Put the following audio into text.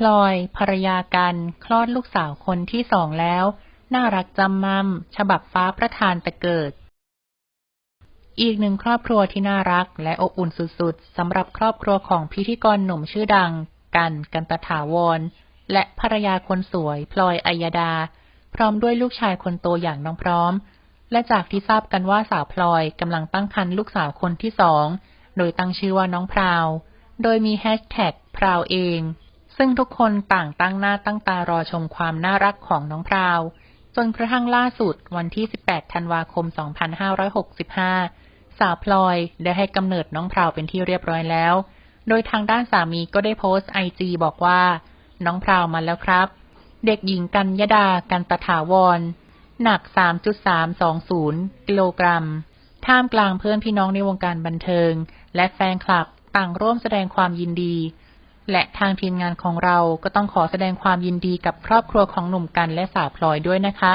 พลอยภรรยากัน คลอดลูกสาวคนที่สองแล้ว น่ารักจำมัมฉบับฟ้าประทานแต่เกิด อีกหนึ่งครอบครัวที่น่ารักและอบอุ่นสุดๆสำหรับครอบครัวของพิธีกรหนุ่มชื่อดัง กันกันตถาวร และภรรยาคนสวย พลอยอัยดา พร้อมด้วยลูกชายคนโตอย่างน้องพร้อม และจากที่ทราบกันว่าสาวพลอยกำลังตั้งครรภ์ลูกสาวคนที่สองโดยตั้งชื่อว่าน้องพราว โดยมีแฮชแท็กพราวเอง ซึ่งทุกคนต่างตั้งหน้าตั้งตารอชมความน่ารักของน้องพราว จนกระทั่งล่าสุดวันที่ 18 ธันวาคม 2565 สาวพลอยได้ให้กำเนิดน้องพราวเป็นที่เรียบร้อยแล้ว โดยทางด้านสามีก็ได้โพสต์ไอจีบอกว่า น้องพราวมาแล้วครับ เด็กหญิงกัญญาดากันตถาวร หนัก 3.320 กิโลกรัม ท่ามกลางเพื่อนพี่น้องในวงการบันเทิง และแฟนคลับต่างร่วมแสดงความยินดี และทางทีมงานของเราก็ต้องขอแสดงความยินดีกับครอบครัวของหนุ่มกันและสาวพลอยด้วยนะคะ